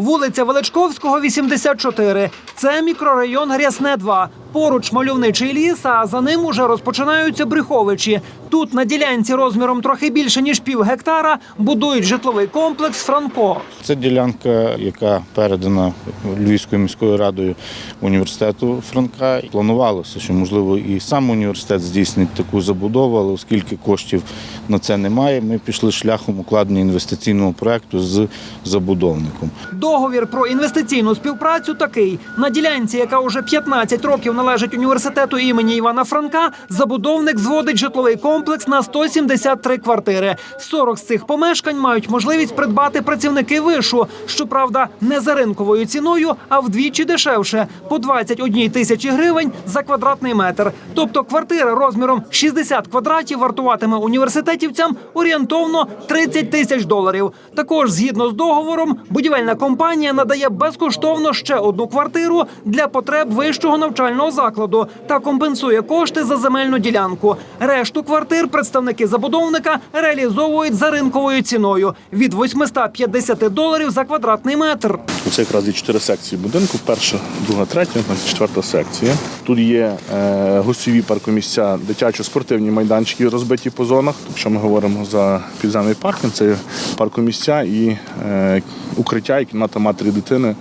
Вулиця Величковського, 84. Це мікрорайон Грясне 2. Поруч мальовничий ліс, а за ним уже розпочинаються Брюховичі. Тут на ділянці розміром трохи більше ніж пів гектара будують житловий комплекс Франко. Це ділянка, яка передана Львівською міською радою університету Франка. Планувалося, що можливо і сам університет здійснить таку забудову, але оскільки коштів на це немає, ми пішли шляхом укладення інвестиційного проекту з забудовником. Договір про інвестиційну співпрацю такий: на ділянці, яка уже 15 років належить університету імені Івана Франка, забудовник зводить житловий комплекс на 173 квартири. 40 з цих помешкань мають можливість придбати працівники вишу. Щоправда, не за ринковою ціною, а вдвічі дешевше по 21 тисячі гривень за квадратний метр. Тобто квартира розміром 60 квадратів вартуватиме університетівцям орієнтовно 30 тисяч доларів. Також згідно з договором, будівельна компанія надає безкоштовно ще одну квартиру для потреб вищого навчального закладу та компенсує кошти за земельну ділянку. Решту квартир представники забудовника реалізовують за ринковою ціною від 850 доларів за квадратний метр. Це якраз є чотири секції будинку: перша, друга, третя, у четверта секція. Тут є е, гостьові паркомісця, дитячо-спортивні майданчики, розбиті по зонах. Якщо ми говоримо за підземний паркінг, це паркомісця і е, укриття, і кімната матері дитини.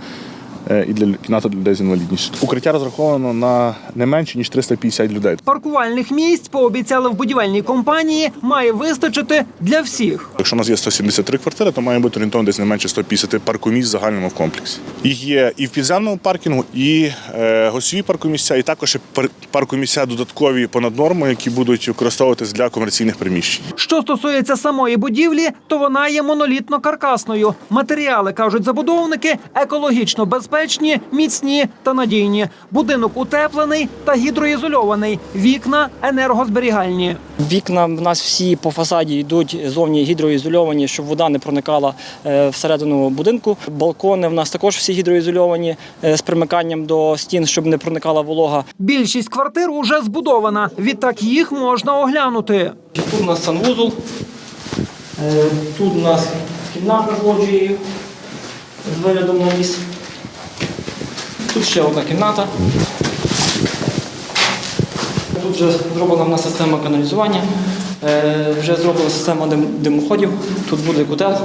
Е, І для кімната для людей з інвалідністю. Укриття розраховано на не менше ніж 350 людей. Паркувальних місць пообіцяли в будівельній компанії має вистачити для всіх. Якщо у нас є 173 квартири, то має бути орієнтовно десь не менше 150 паркомісць в загальному в комплексі. Їх є і в підземному паркінгу, і е, гостьові паркомісця, і також паркомісця додаткові понад норму, які будуть використовуватись для комерційних приміщень. Що стосується самої будівлі, то вона є монолітно-каркасною. Матеріали кажуть забудовники екологічно безпечні, міцні та надійні. Будинок утеплений та гідроізольований. Вікна енергозберігальні. Вікна в нас всі по фасаді йдуть зовні гідроізольовані, щоб вода не проникала е, всередину будинку. Балкони в нас також всі гідроізольовані е, з примиканням до стін, щоб не проникала волога. Більшість квартир уже збудована. Відтак їх можна оглянути. Тут у нас санвузол, е, тут у нас кімната з лоджією з виглядом на ліс. Тут ще одна кімната. Тут вже зроблена в нас система каналізування, е, вже зроблена система димоходів, тут буде котел.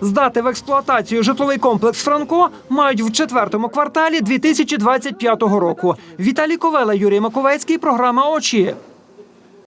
Здати в експлуатацію житловий комплекс Франко мають в четвертому кварталі 2025 року. Віталій Ковела, Юрій Маковецький. Програма Очі.